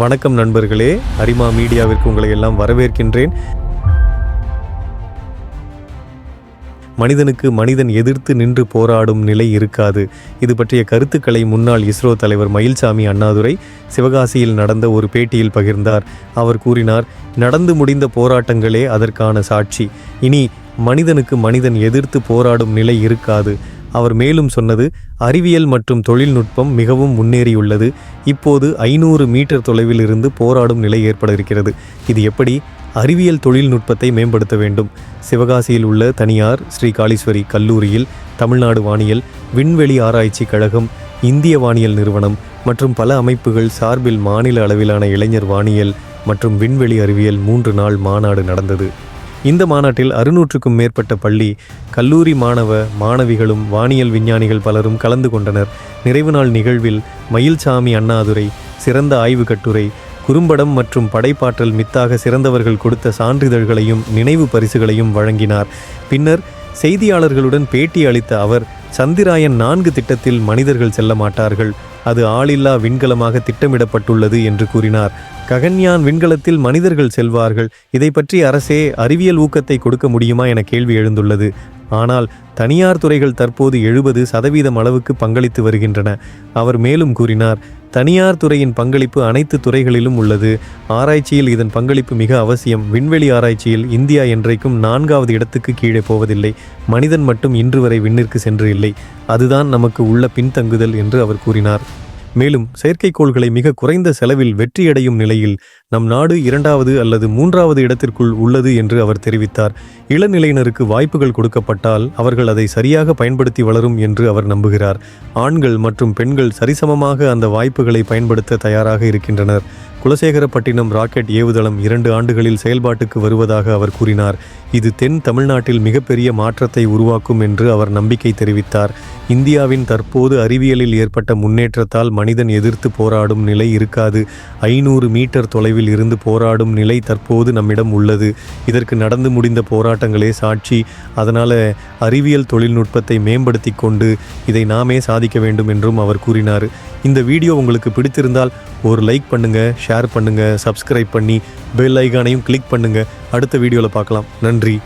வணக்கம் நண்பர்களே. அரிமா மீடியாவிற்கு உங்களை எல்லாம் வரவேற்கின்றேன். மனிதனுக்கு மனிதன் எதிர்த்து நின்று போராடும் நிலை இருக்காது. இது பற்றிய கருத்துக்களை முன்னாள் இஸ்ரோ தலைவர் மயில்சாமி அண்ணாதுரை சிவகாசியில் நடந்த ஒரு பேட்டியில் பகிர்ந்தார். அவர் கூறினார் நடந்து முடிந்த போராட்டங்களே அதற்கான சாட்சி. இனி மனிதனுக்கு மனிதன் எதிர்த்து போராடும் நிலை இருக்காது. அவர் மேலும் சொன்னது அறிவியல் மற்றும் தொழில்நுட்பம் மிகவும் முன்னேறியுள்ளது. இப்போது ஐநூறு மீட்டர் தொலைவில் இருந்து போராடும் நிலை ஏற்பட இருக்கிறது இது எப்படி? அறிவியல் தொழில்நுட்பத்தை மேம்படுத்த வேண்டும். சிவகாசியில் உள்ள தனியார் ஸ்ரீ காளீஸ்வரி கல்லூரியில் தமிழ்நாடு வானியல் விண்வெளி ஆராய்ச்சி கழகம் இந்திய வானியல் நிறுவனம் மற்றும் பல அமைப்புகள் சார்பில் மாநில அளவிலான இளைஞர் வானியல் மற்றும் விண்வெளி அறிவியல் மூன்று நாள் மாநாடு நடந்தது. இந்த மாநாட்டில் அறுநூற்றுக்கும் மேற்பட்ட பள்ளி கல்லூரி மாணவ மாணவிகளும் வானியல் விஞ்ஞானிகள் பலரும் கலந்து கொண்டனர். நிறைவு நாள் நிகழ்வில் மயில்சாமி அண்ணாதுரை சிறந்த ஆய்வு கட்டுரை குறும்படம் மற்றும் படைப்பாற்றல் மித்தாக சிறந்தவர்கள் கொடுத்த சான்றிதழ்களையும் நினைவு பரிசுகளையும் வழங்கினார். பின்னர் செய்தியாளர்களுடன் பேட்டி அளித்த அவர் சந்திராயன் நான்கு திட்டத்தில் மனிதர்கள் செல்ல மாட்டார்கள். அது ஆளில்லா விண்கலமாக திட்டமிடப்பட்டுள்ளது என்று கூறினார். ககன்யான் விண்கலத்தில் மனிதர்கள் செல்வார்கள். இதை பற்றி அரசே அறிவியல் ஊக்கத்தை கொடுக்க முடியுமா என கேள்வி எழுந்துள்ளது. ஆனால் தனியார் துறைகள் தற்போது எழுபது சதவீதம் அளவுக்கு பங்களித்து வருகின்றன. அவர் மேலும் கூறினார் தனியார் துறையின் பங்களிப்பு அனைத்து துறைகளிலும் உள்ளது. ஆராய்ச்சியில் இதன் பங்களிப்பு மிக அவசியம். விண்வெளி ஆராய்ச்சியில் இந்தியா என்றைக்கும் நான்காவது இடத்துக்கு கீழே போவதில்லை. மனிதன் மட்டும் இன்று வரை விண்ணிற்கு சென்று இல்லை. அதுதான் நமக்கு உள்ள பின்தங்குதல் என்று அவர் கூறினார். மேலும் செயற்கைக்கோள்களை மிக குறைந்த செலவில் வெற்றியடையும் நிலையில் நம் நாடு இரண்டாவது அல்லது மூன்றாவது இடத்திற்குள் உள்ளது என்று அவர் தெரிவித்தார். இளநிலையினருக்கு வாய்ப்புகள் கொடுக்கப்பட்டால் அவர்கள் அதை சரியாக பயன்படுத்தி வளரும் என்று அவர் நம்புகிறார். ஆண்கள் மற்றும் பெண்கள் சரிசமமாக அந்த வாய்ப்புகளை பயன்படுத்த தயாராக இருக்கின்றனர். குலசேகரப்பட்டினம் ராக்கெட் ஏவுதளம் இரண்டு ஆண்டுகளில் செயல்பாட்டுக்கு வருவதாக அவர் கூறினார். இது தென் தமிழ்நாட்டில் மிகப்பெரிய மாற்றத்தை உருவாக்கும் என்று அவர் நம்பிக்கை தெரிவித்தார். இந்தியாவின் தற்போது அறிவியலில் ஏற்பட்ட முன்னேற்றத்தால் மனிதன் எதிர்த்து போராடும் நிலை இருக்காது. ஐநூறு மீட்டர் தொலைவில் இருந்து போராடும் நிலை தற்போது நம்மிடம் உள்ளது. இதற்கு நடந்து முடிந்த போராட்டங்களே சாட்சி. அதனால் அறிவியல் தொழில்நுட்பத்தை மேம்படுத்தி கொண்டு இதை நாமே சாதிக்க வேண்டும் என்றும் அவர் கூறினார். இந்த வீடியோ உங்களுக்கு பிடித்திருந்தால் ஒரு லைக் பண்ணுங்கள் ஷேர் பண்ணுங்கள் சப்ஸ்கிரைப் பண்ணி பெல் ஐகானையும் கிளிக் பண்ணுங்கள் அடுத்த வீடியோவில் பார்க்கலாம். நன்றி.